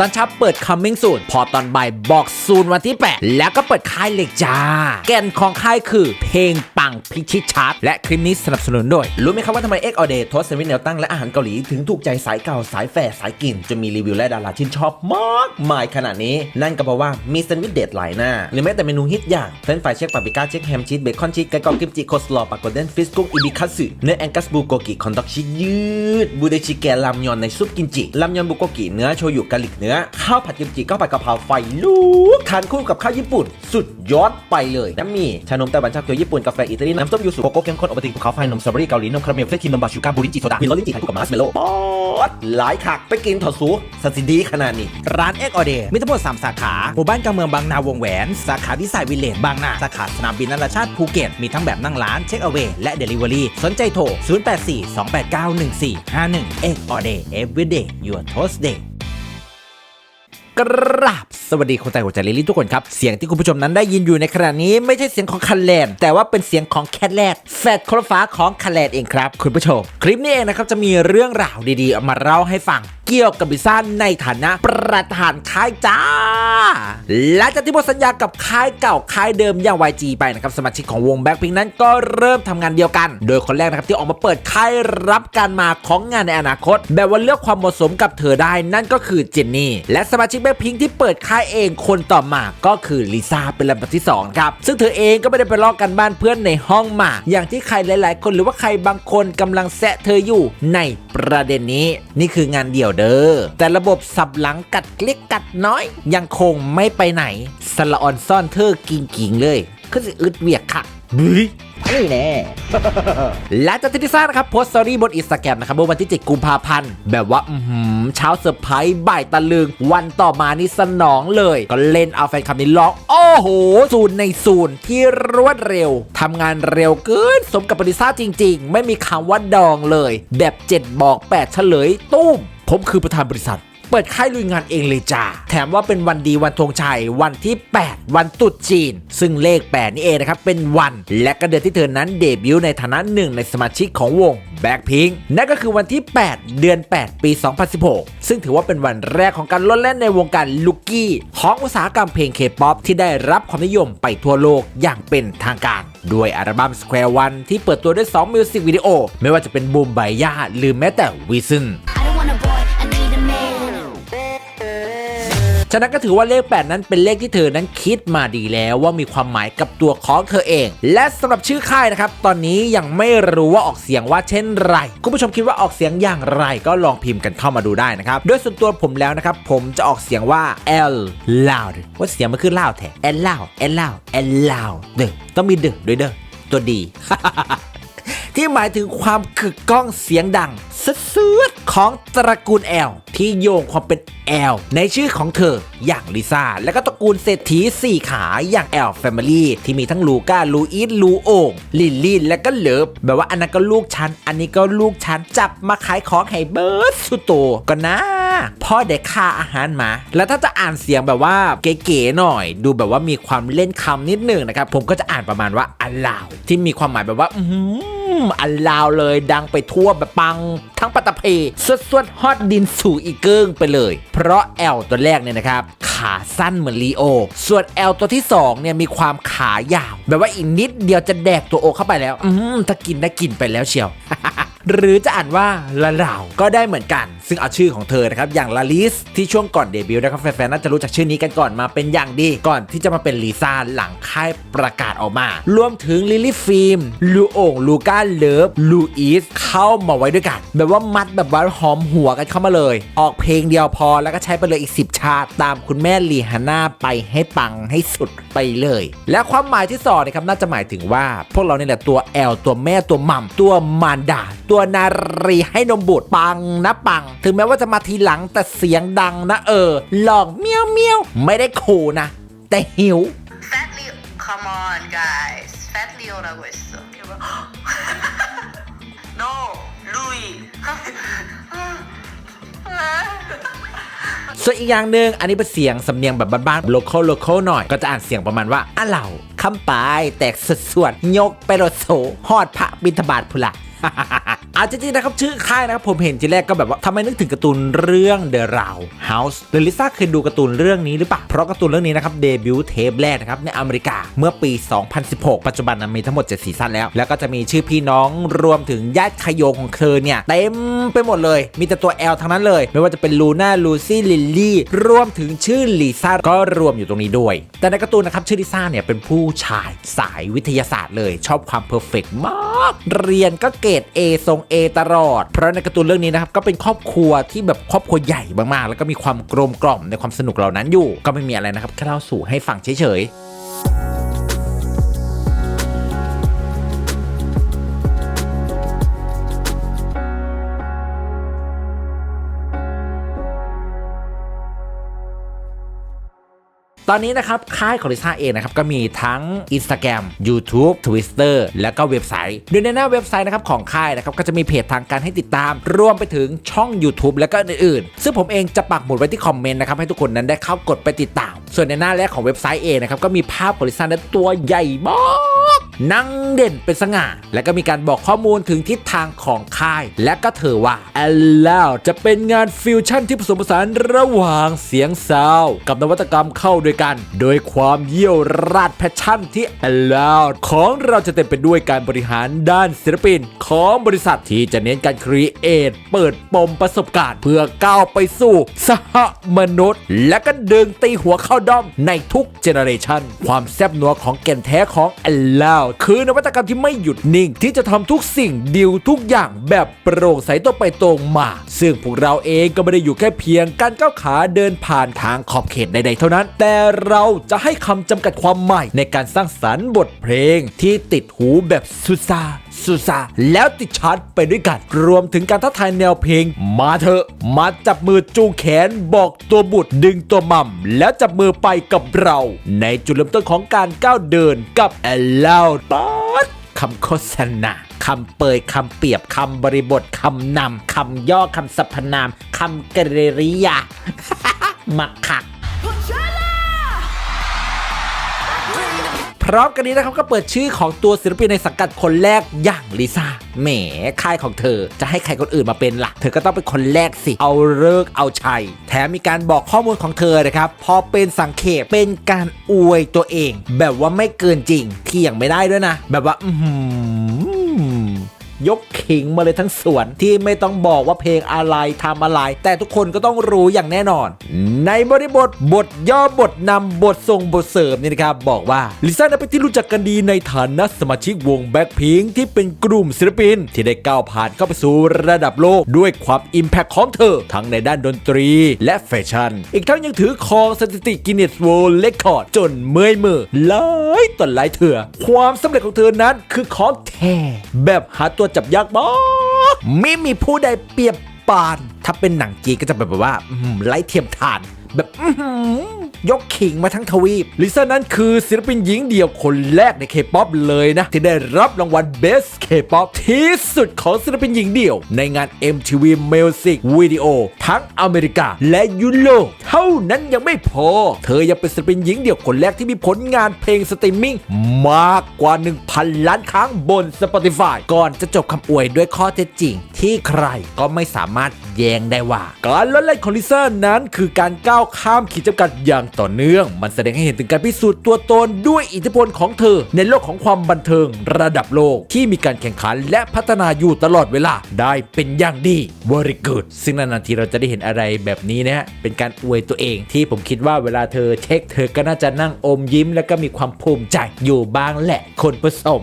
ตอนเช้าเปิด coming soon พอตอนบ่ายบอกซูนวันที่ 8 แล้วก็เปิดค่ายเหล็กจ้า แก่นของค่ายคือเพลงปังพิชิตชาร์ตและคลิปนี้สนับสนุนโดย รู้ไหมครับว่าทำไมเอ็กออเดย์ทสเซนวิชแนวตั้งและอาหารเกาหลี ถึงถูกใจสายเก่าสายแฟร์สายกินจนมีรีวิวและดาราชื่นชอบมากมายขนาดนี้ นั่นก็เพราะว่ามีแซนด์วิชเด็ดหลายหน้า หรือแม้แต่เมนูฮิตอย่างเฟรนฟรายเช็คปาปริก้าเช็คแฮมชีสเบคอนชีสไก่กรอบกิมจิโคสลอปากโกเดนฟิสกุ้งอิบิคัตสึเนื้อแองกัสบูโกกิคอนดอกชีสยืดบูเดชิแกลามยอนในซุปกิมจิลามยอนบุโกกิเนื้อโชยุกะหลิกเนื้อข้าวผัดกิมจิข้าวผัดกะเพราไฟลุกทานคู่กับข้าวญี่ปุ่น สุดยอดไปเลยน้ำมีชานมไต้หวันชาเขียวญี่ปุ่นกาแฟอิตาลีน้ำส้มยูสุโกโก้เข้มข้นโอวัลตินภูเขาไฟนมสตรอเบอรี่เกาหลีนมคาราเมลเฟรชครีมนมบาชูการ์บูริจิโซดาวินลลลิจิไข่คู่กับมาร์ชเมลโล่ป๊อดหลายคักไปกินถอดสูสันสิดีขนาดนี้ร้านเอ็กออเดย์มีทั้งหมด3สาขาหมู่บ้านกลางเมืองบางนาวงแหวนสาขาที่สายวิลเลจบางนาสาขาสนามบินนานาชาติภูเก็ตมีทั้งแบบนั่งร้านเช็คเอา a y และเดลิเวอรี่สนใจโทร 0842891451เอ็กออเดย์ everyday your toast day กราบสวัสดีคนไทยหัวใจลิลลี่ทุกคนครับ เสียงที่คุณผู้ชมนั้นได้ยินอยู่ในขณะนี้ไม่ใช่เสียงของคันแลนแต่ว่าเป็นเสียงของแคทแลดแฟดคนฟ้าของคันแลนเองครับ คุณผู้ชม คลิปนี้เองนะครับจะมีเรื่องราวดีๆมาเล่าให้ฟัง เกี่ยวกับบิซ่าในฐานะประธานค่ายจ้า และจากที่หมดสัญญากับค่ายเก่าค่ายเดิมอย่าง YG ไปนะครับสมาชิกของวงแบ็คพิงนั้นก็เริ่มทำงานเดียวกัน โดยคนแรกนะครับที่ออกมาเปิดค่ายรับการมาของงานในอนาคต แบบว่าเลือกความเหมาะสมกับเธอได้นั่นก็คือเจนนี่ และสมาชิกแบ็คพิงที่เปิดค่ายเองคนต่อมาก็คือลิซ่าเป็นลำดับที่สองครับซึ่งเธอเองก็ไม่ได้ไปลอกกันบ้านเพื่อนในห้องมา อย่างที่ใครหลาย ๆ คนหรือว่าใครบางคนกำลังแซะเธออยู่ในประเด็นนี้ นี่คืองานเดี่ยวเด้อแต่ระบบสับหลังกัดเล็กกัดน้อย ยังคงไม่ไปไหนสละออนซ่อนเธอกิงกิงๆเลยคือสิอึดเวียกค่ะบุ้ยนี่แน่และจากที่ที่ทราบนะครับโพสต์สตอรี่บนอินสตาแกรมนะครับเมื่อวันที่ 7 กุมภาพันธ์ แบบว่าอือหือเช้าเซอร์ไพรส์บ่ายตะลึง วันต่อมานี่สนองเลย ก็เล่นเอาแฟนคลับนี่ร้อง โอ้โหศูนย์ในศูนย์ที่รวดเร็วทำงานเร็วเกินสมกับบริษัทจริง ๆ ไม่มีคำว่าดองเลย แบบ 7 บอก 8 เฉลยตุ้ม ผมคือประธานบริษัท เปิดค่ายลุยงานเองเลยจ้าแถมว่าเป็นวันดีวันธงชัย วันที่ 8 วันตรุษจีน ซึ่งเลข 8 นี่เองนะครับ เป็นวัน และก็เดือนที่เธอนั้นเดบิวต์ในฐานะหนึ่งในสมาชิกของวง Blackpink นั่นก็คือวันที่ 8 เดือน 8 ปี 2016 ซึ่งถือว่าเป็นวันแรกของการลดแล่นในวงการลูกกี้ ของอุตสาหกรรมเพลงเคป๊อปที่ได้รับความนิยมไปทั่วโลกอย่างเป็นทางการ ด้วยอัลบั้ม Square One ที่เปิดตัวด้วย 2 มิวสิกวิดีโอ ไม่ว่าจะเป็นบูมไบย่าหรือแม้แต่วิซึน ฉะนั้นก็ถือว่าเลข 8 นั้นเป็นเลขที่เธอนั้นคิดมาดีแล้วว่ามีความหมายกับตัวของเธอเอง และสำหรับชื่อค่ายนะครับ ตอนนี้ยังไม่รู้ว่าออกเสียงว่าเช่นไร คุณผู้ชมคิดว่าออกเสียงอย่างไรก็ลองพิมพ์กันเข้ามาดูได้นะครับโดยส่วนตัวผมแล้วนะครับ ผมจะออกเสียงว่า L loud ว่าเสียงมันคือ loud แท้ L loud L loud L loud เด้อต้องมีเด้อด้วยเด้อตัวดีที่หมายถึงความกึกก้องเสียงดังเสือดๆของตระกูลแอล ที่โยงความเป็นแอลในชื่อของเธออย่างลิซ่า และก็ตระกูลเศรษฐีสี่ขาอย่างแอลแฟมิลี่ที่มีทั้งลูก้าลูอีทลูโอ่งลินลินและก็เลิฟแบบว่าอันนั้นก็ลูกฉัน อันนี้ก็ลูกฉัน จับมาขายของให้เบิร์ดสุโตก็นะพ่อเด็กค่าอาหารมา แล้วถ้าจะอ่านเสียงแบบว่าเก๋ๆหน่อย ดูแบบว่ามีความเล่นคำนิดหนึ่งนะครับ ผมก็จะอ่านประมาณว่าอัลลาวที่มีความหมายแบบว่า อื อืมอันลาวเลยดังไปทั่วแบบปังทั้งปัตตภีสวดสวดฮอตดินสู่อีเกิ้งไปเลย เพราะแอลตัวแรกเนี่ยนะครับ ขาสั้นเหมือนลีโอ ส่วนแอลตัวที่2เนี่ยมีความขายาว แบบว่าอีกนิดเดียวจะแดกตัวโอเข้าไปแล้ว อืมถ้ากินได้กินไปแล้วเชียว หรือจะอ่านว่าละเหล่าก็ได้เหมือนกัน ซึ่งเอาชื่อของเธอนะครับอย่างลาลิสที่ช่วงก่อนเดบิวต์นะครับแฟนๆน่าจะรู้จักชื่อนี้กันก่อนมาเป็นอย่างดีก่อนที่จะมาเป็นลิซ่าหลังค่ายประกาศออกมา รวมถึงลิลลี่ฟิล์มลูโอ่งลูก้าเลิฟลูอีสเข้ามาไว้ด้วยกัน แบบว่ามัดแบบว่าหอมหัวกันเข้ามาเลย ออกเพลงเดียวพอแล้วก็ใช้ไปเลยอีก 10 ชาติ ตามคุณแม่ลีฮาน่าไปให้ปังให้สุดไปเลย และความหมายที่สองนะครับน่าจะหมายถึงว่า พวกเราเนี่ยแหละตัวแอลตัวแม่ตัวมัมตัวมารดา ตัวนารีให้นมบุตรปังนะปังถึงแม้ว่าจะมาทีหลังแต่เสียงดังนะเออหลอกเมี้ยวเมี้ยวไม่ได้ขู่นะ แต่หิว Fatly come on guys Fatly o r a g u e s o No Louis ส่วนอีกอย่างหนึ่งอันนี้เป็นเสียงสำเนียงแบบบ้านๆ local local หน่อย ก็จะอ่านเสียงประมาณว่าอ้าเหล่าคำปายแตกสุดสวนยกไปรถโสหอดพระบินทบาตพุละ อาจริงๆนะครับชื่อค่ายนะครับผมเห็นทีแรกก็แบบว่าทำไมนึกถึงการ์ตูนเรื่อง The Round House หรือลิซ่าเคยดูการ์ตูนเรื่องนี้หรือเปล่าเพราะการ์ตูนเรื่องนี้นะครับเดบิวต์เทปแรกนะครับในอเมริกาเมื่อปี 2016 ปัจจุบันนะมีทั้งหมด 7 ซีซั่นแล้ว แล้วก็จะมีชื่อพี่น้องรวมถึงญาติขยงของเธอเนี่ยเต็มไปหมดเลย มีแต่ตัว L ทั้งนั้นเลย ไม่ว่าจะเป็นลูน่าลูซี่ลิลลี่รวมถึงชื่อลิซ่าก็รวมอยู่ตรงนี้ด้วย แต่ในการ์ตูนนะครับชื่อลิซ่าเนี่ยเป็นผู้ชายสายวิทยาศาสตร์เลยชอบความเพอร์เฟกมาก เรียนก็เกรด A ทรง A ตลอด เพราะในการ์ตูนเรื่องนี้นะครับก็เป็นครอบครัวที่แบบครอบครัวใหญ่มากๆ แล้วก็มีความกลมกล่อมในความสนุกเหล่านั้นอยู่ ก็ไม่มีอะไรนะครับแค่เล่าสู่ให้ฟังเฉยๆ ตอนนี้นะครับค่ายของลิซ่าเองนะครับก็มีทั้ง Instagram YouTube Twitter แล้วก็เว็บไซต์โดยในหน้าเว็บไซต์นะครับของค่ายนะครับก็จะมีเพจทางการให้ติดตาม รวมไปถึงช่อง YouTube แล้วก็อื่นๆ ซึ่งผมเองจะปักหมุดไว้ที่คอมเมนต์นะครับให้ทุกคนนั้นได้เข้ากดไปติดตาม ส่วนในหน้าแรกของเว็บไซต์เองนะครับก็มีภาพของลิซ่านั้นตัวใหญ่มาก นั่งเด่นเป็นสง่า และก็มีการบอกข้อมูลถึงทิศทางของค่าย และก็เธอว่า a l l o w จะเป็นงานฟิวชั่นที่ผสมผสานระหว่างเสียงซาวกับนวัตกรรมเข้าด้วยกัน โดยความเยี่ยวราดแพชชั่นที่ a l l o w ของเราจะเต็มไปด้วยการบริหารด้านศิลปิน ของบริษัทที่จะเน้นการครีเอทเปิดปมประสบการณ์เพื่อก้าวไปสู่ สหมนุษย์ และก็ดึงตีหัวเข้าด้อมในทุกเจเนอเรชันความแซ่บนัวของแก่นแท้ของ a l l o w คือนวัตกรรมที่ไม่หยุดนิ่ง ที่จะทำทุกสิ่งดิวทุกอย่างแบบโปร่งใสตรงไปตรงมา ซึ่งพวกเราเองก็ไม่ได้อยู่แค่เพียงการก้าวขาเดินผ่านทางขอบเขตใดๆเท่านั้น แต่เราจะให้คำจำกัดความใหม่ในการสร้างสรรค์บทเพลงที่ติดหูแบบสุดซาสุซาแล้วติดชาร์ตไปด้วยกัน รวมถึงการท้าทายแนวเพลง มาเถอะ มาจับมือจูงแขนบอกตัวบุตรดึงตัวมัมแล้วจับมือไปกับเรา ในจุดเริ่มต้นของการก้าวเดินกับแอลลาวตัดคำโฆษณาคำเปยคำเปรียบคำบริบทคำนำคำย่อคำสรรพนามคำกริยามักคัก พร้อมกันนี้นะครับก็เปิดชื่อของตัวศิลปินในสังกัดคนแรกอย่างลิซ่าแหมค่ายของเธอจะให้ใครคนอื่นมาเป็นล่ะ เธอก็ต้องเป็นคนแรกสิ เอาเลิกเอาชัย แถมมีการบอกข้อมูลของเธอนะครับ พอเป็นสังเขปเป็นการอวยตัวเอง แบบว่าไม่เกินจริงเที่ยงไม่ได้ด้วยนะ แบบว่า อื ยกขิงมาเลยทั้งสวน ที่ไม่ต้องบอกว่าเพลงอะไรทำอะไร แต่ทุกคนก็ต้องรู้อย่างแน่นอน ในบริบทบทย่อบทนำบททรงบทเสริมนี่นะครับ บอกว่าลิซ่าเป็นที่รู้จักกันดีในฐานะสมาชิกวงแบ็คพิงที่เป็นกลุ่มศิลปิน ที่ได้ก้าวผ่านเข้าไปสู่ระดับโลกด้วยความอิมแพคของเธอ ทั้งในด้านดนตรีและแฟชั่น อีกทั้งยังถือครองสถิติกินเนสโวลเลคคอร์ดจนเมื่อยมือหลายต่อหลายเถื่อความสำเร็จของเธอนั้นคือของแท้แบบหาตัวจับยากมากไม่มีผู้ใดเปรียบปาน ถ้าเป็นหนังจีก็จะแบบว่าไล่เทียมทาน แบบยกขิงมาทั้งทวีปลิซ่านั้นคือศิลปินหญิงเดี่ยวคนแรกในเคป๊อปเลยนะ ที่ได้รับรางวัล Best K-pop ที่สุดของศิลปินหญิงเดี่ยว ในงาน MTV Music Video ทั้งอเมริกาและยุโรปเท่านั้นยังไม่พอ เธอยังเป็นศิลปินหญิงเดี่ยวคนแรกที่มีผลงานเพลงสตรีมมิ่งมากกว่า 1,000 ล้านครั้งบน Spotify ก่อนจะจบคำอวยด้วยข้อเท็จจริง ที่ใครก็ไม่สามารถแย้งได้ว่า การลดเล่นของลิซ่านั้นคือการก้าวข้ามขีดจำกัดอย่างต่อเนื่อง มันแสดงให้เห็นถึงการพิสูจน์ตัวตนด้วยอิทธิพลของเธอ ในโลกของความบันเทิงระดับโลกที่มีการแข่งขันและพัฒนาอยู่ตลอดเวลาได้เป็นอย่างดี very good ซึ่งนานๆทีเราจะได้เห็นอะไรแบบนี้นะฮะเป็นการอวยตัวเองที่ผมคิดว่าเวลาเธอเช็คเธอก็น่าจะนั่งอมยิ้ม แล้วก็มีความภูมิใจอยู่บ้างแหละคนผสม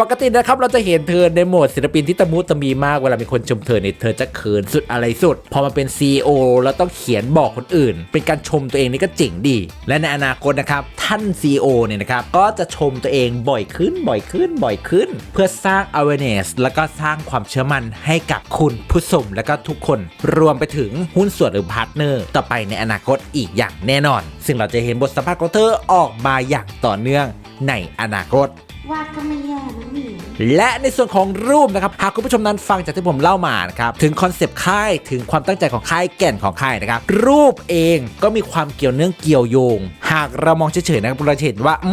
ปกตินะครับเราจะเห็นเธอในโหมดศิลปินที่ตะมุตะมีมากเวลามีคนชมเธอเนี่ยเธอจะเขินสุดอะไรสุด พอมาเป็น CEO แล้วต้องเขียนบอกคนอื่น เป็นการชมตัวเองนี่ก็เจ๋งดี และในอนาคตนะครับท่าน CEO เนี่ยนะครับก็จะชมตัวเองบ่อยขึ้นบ่อยขึ้นบ่อยขึ้น เพื่อสร้าง awareness แล้วก็สร้างความเชื่อมั่นให้กับคุณผู้ชมแล้วก็ทุกคนรวมไปถึงหุ้นส่วนหรือพาร์ทเนอร์ต่อไปในอนาคตอีกอย่างแน่นอน ซึ่งเราจะเห็นบทสัมภาษณ์ของเธอออกมาอย่างต่อเนื่องในอนาคต วาดก็ไม่แย่นะนี่และในส่วนของรูปนะครับหากคุณผู้ชมนั้นฟังจากที่ผมเล่ามานะครับถึงคอนเซปต์ค่ายถึงความตั้งใจของค่ายแก่นของค่ายนะครับรูปเองก็มีความเกี่ยวเนื่องเกี่ยวโยง หากเรามองเฉยๆนะครับเราจะเห็นว่าอื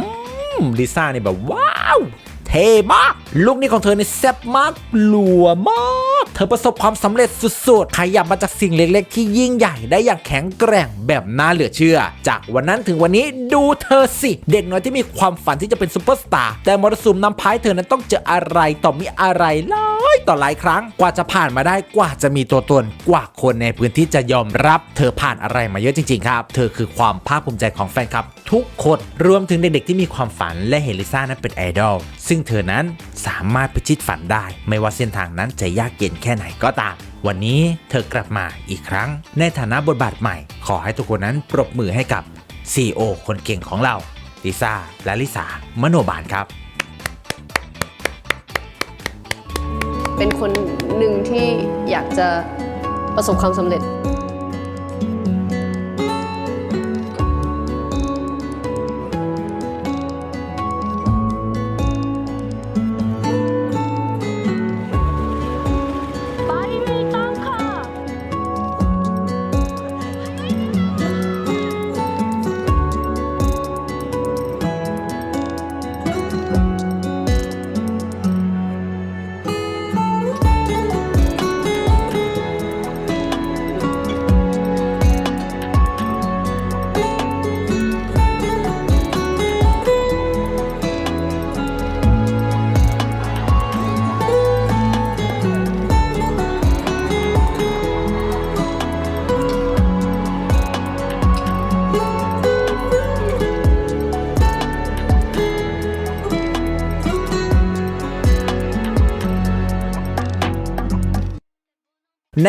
มลิซ่าเนี่ยแบบว้าว เท่มาก ลุคนี้ของเธอเนี่ยแซ่บมากหลัวมาก เธอประสบความสำเร็จสุดๆ ขยับมาจากสิ่งเล็กๆ ที่ยิ่งใหญ่ได้อย่างแข็งแกร่งแบบน่าเหลือเชื่อ จากวันนั้นถึงวันนี้ดูเธอสิ เด็กน้อยที่มีความฝันที่จะเป็นซูเปอร์สตาร์แต่มรสุมนำพายเธอนั้นต้องเจออะไรต่อมีอะไรหลายต่อหลายครั้งกว่าจะผ่านมาได้กว่าจะมีตัวตนกว่าคนในพื้นที่จะยอมรับ เธอผ่านอะไรมาเยอะจริง ๆ ครับ เธอคือความภาคภูมิใจของแฟนคลับ ทุกคนรวมถึงเด็กๆที่มีความฝันและเห็นลิซ่านั้นเป็นไอดอลซึ่งเธอนั้นสามารถพิชิตฝันได้ ไม่ว่าเส้นทางนั้นจะยากเย็นแค่ไหนก็ตามวันนี้เธอกลับมาอีกครั้ง ในฐานะบทบาทใหม่ ขอให้ทุกคนนั้นปรบมือให้กับ CEO คนเก่งของเราลิซ่าและลิสามโนบาลครับ เป็นคนหนึ่งที่อยากจะประสบความสำเร็จ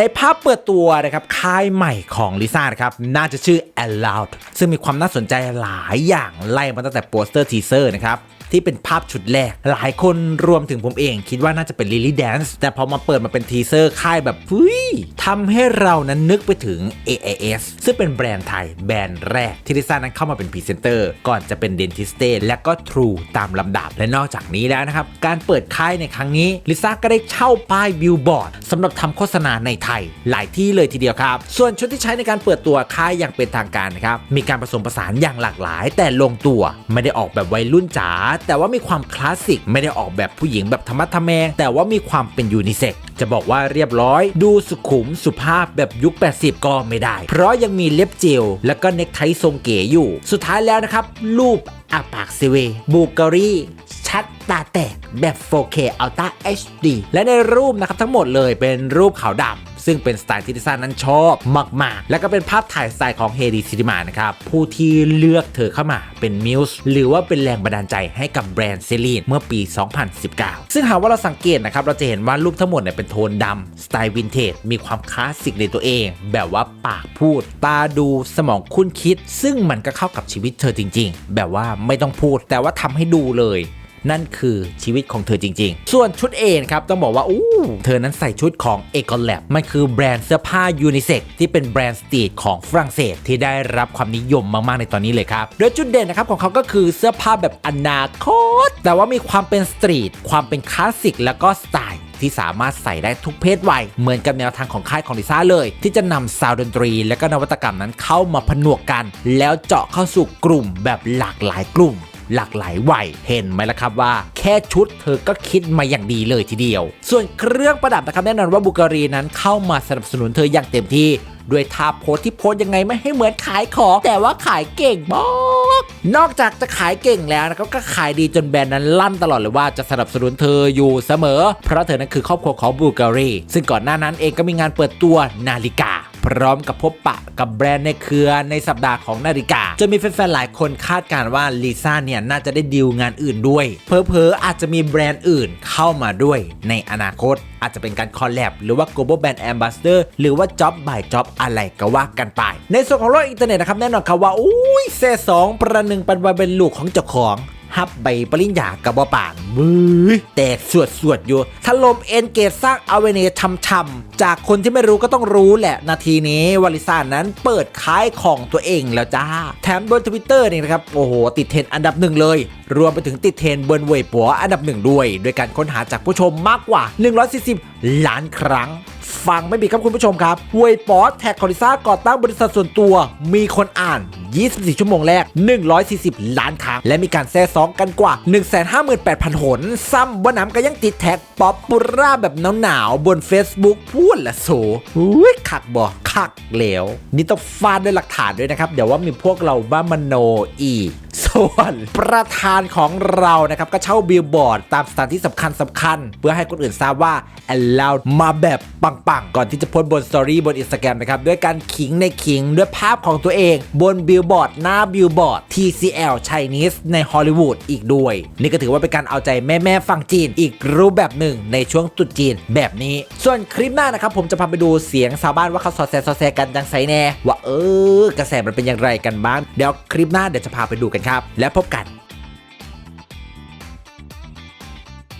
ในภาพเปิดตัวนะครับค่ายใหม่ของลิซ่านะครับน่าจะชื่อ Aloud ซึ่งมีความน่าสนใจหลายอย่างไล่มาตั้งแต่โปสเตอร์ทีเซอร์นะครับ ที่เป็นภาพชุดแรก หลายคนรวมถึงผมเองคิดว่าน่าจะเป็น Lily Dance แต่พอมาเปิดมาเป็นทีเซอร์ค่ายแบบเฮ้ยทำให้เรานั้นนึกไปถึง AAS ซึ่งเป็นแบรนด์ไทยแบรนด์แรกที่ลิซ่านั้นเข้ามาเป็นพรีเซนเตอร์ ก่อนจะเป็น Dentiste และก็ True ตามลำดับและนอกจากนี้แล้วนะครับ การเปิดค่ายในครั้งนี้ลิซ่าก็ได้เช่าป้ายบิลบอร์ดสำหรับทำโฆษณาในไทย หลายที่เลยทีเดียวครับ ส่วนชุดที่ใช้ในการเปิดตัวค่ายอย่างเป็นทางการนะครับมีการผสมผสานอย่างหลากหลาย แต่ลงตัวไม่ได้ออกแบบวัยรุ่นจ๋าแต่ว่ามีความคลาสสิกไม่ได้ออกแบบผู้หญิงแบบธรรมะทแมง แต่ว่ามีความเป็นยูนิเซ็กซ์จะบอกว่าเรียบร้อย ดูสุขุมสุภาพแบบยุค 80 ก็ไม่ได้ เพราะยังมีเล็บเจลแล้วก็เน็กไททรงเก๋อยู่ สุดท้ายแล้วนะครับ รูปอาปากเซเว บูการีชัดตาแตกแบบ 4K Ultra HD และในรูปนะครับทั้งหมดเลยเป็นรูปขาวดำ ซึ่งเป็นสไตล์ที่ดิซ่านั้นชอบมาก ๆ แล้วก็เป็นภาพถ่ายสไตล์ของเฮดีซิ n ิมานะครับผู้ที่เลือกเธอเข้ามาเป็นมิวส์หรือว่าเป็นแรงบันดาลใจให้กับแบรนด์เซรีนเมื่อปี 2019 ซึ่งหากว่าเราสังเกตนะครับเราจะเห็นว่ารูปทั้งหมดเนี่ยเป็นโทนดำสไตล์วินเทจมีความคลาสสิกในตัวเอง แบบว่าปากพูด ตาดูสมองคุ้นคิด ซึ่งมันก็เข้ากับชีวิตเธอจริง ๆ แบบว่าไม่ต้องพูด แต่ว่าทำให้ดูเลย นั่นคือชีวิตของเธอจริง ๆ ส่วนชุดเองครับต้องบอกว่าอู้เธอนั้นใส่ชุดของ e c o l a b มันคือแบรนด์เสื้อผ้ายูนิเซ็กที่เป็นแบรนด์สตรีทของฝรั่งเศสที่ได้รับความนิยมมาก ๆ ในตอนนี้เลยครับ โดยจุดเด่นนะครับของเขาก็คือเสื้อผ้าแบบอนาคต แต่ว่ามีความเป็นสตรีทความเป็นคลาสสิกแล้วก็สไตล์ที่สามารถใส่ได้ทุกเพศวัย เหมือนกับแนวทางของค่ายของลิซ่าเลย ที่จะนำซาวด์ดนตรี และก็นวัตกรรมนั้นเข้ามาผนวกกัน แล้วเจาะเข้าสู่กลุ่มแบบหลากหลายกลุ่ม หลากหลายวัยเห็นไหมล่ะครับว่า แค่ชุดเธอก็คิดมาอย่างดีเลยทีเดียว ส่วนเครื่องประดับนะครับแน่นอนว่าบุการีนั้นเข้ามาสนับสนุนเธออย่างเต็มที่ด้วยท่าโพสที่โพสยังไงไม่ให้เหมือนขายของ แต่ว่าขายเก่งมากนอกจากจะขายเก่งแล้วนะครับก็ขายดีจนแบรนด์นั้นลั่นตลอดเลยว่าจะสนับสนุนเธออยู่เสมอ เพราะเธอนั้นคือครอบครัวของบูการีซึ่งก่อนหน้านั้นเองก็มีงานเปิดตัวนาฬิกา พร้อมกับพบปะกับแบรนด์ในเครือในสัปดาห์ของนาฬิกาจนมีแฟนๆหลายคนคาดการณ์ว่าลิซ่าเนี่ยน่าจะได้ดีลงานอื่นด้วย เพอเพออาจจะมีแบรนด์อื่นเข้ามาด้วยในอนาคตอาจจะเป็นการคอลแลบหรือว่า global brand ambassador หรือว่า job by job อะไรก็ว่ากันไป ในส่วนของโลกอินเทอร์เน็ตนะครับแน่นอนครับว่าอุ้ยเซสองประหนึ่งเปันวันเป็นลูกของเจ้าของ ฮับใบปริญญากับบ่ป่านมือแตกสวดสวดอยู่ถล่มเอ็นเกตสร้างอเวเนช่ำจากคนที่ไม่รู้ก็ต้องรู้แหละ นาทีนี้วาลิซานั้นเปิดขายของตัวเองแล้วจ้า แถมบนทวิตเตอร์นี่นะครับ โอ้โห ติดเทรนด์อันดับหนึ่งเลย รวมไปถึงติดเทรนด์บนเว็บปัวอันดับหนึ่งด้วย โดยการค้นหาจากผู้ชมมากกว่า 140 ล้านครั้งฟังไม่ผิดครับคุณผู้ชมครับเวยปอสแท็กคอริซ่าก่อตั้งบริษัทส่วนตัว มีคนอ่าน24 ชั่วโมงแรก 140 ล้านครั้ง และมีการแซ่ซ้องกันกว่า 158,000 หน ซ้ำว่าน้ำก็ยังติดแท็กป๊อปปูร่าแบบหนาวๆ บน Facebook พูดละโสอุ้ยคักบ่คักเหลวนี่ต้องฟาดด้วยหลักฐานด้วยนะครับ เดี๋ยวว่ามีพวกเราบ้ามโนอีกส่วนประธานของเรานะครับก็เช่าบิลบอร์ดตามสถานที่สำคัญสำคัญ เพื่อให้คนอื่นทราบว่า allowed มาแบบปังๆ ก่อนที่จะโพสบนสตอรี่บนอินสตาแกรมนะครับ ด้วยการขิงในขิงด้วยภาพของตัวเอง บนบิลบอร์ดหน้าบิลบอร์ด TCL Chinese ในฮอลลีวูดอีกด้วย นี่ก็ถือว่าเป็นการเอาใจแม่ๆฝั่งจีนอีกรูปแบบหนึ่งในช่วงตุดจีนแบบนี้ ส่วนคลิปหน้านะครับผมจะพาไปดูเสียงชาวบ้านว่าเขาสอดแซสอดแซกันยังไซแน่ว่าเออกระแสมันเป็นอย่างไรกันบ้าง เดี๋ยวคลิปหน้าเดี๋ยวจะพาไปดูกันครับ แล้วพบกัน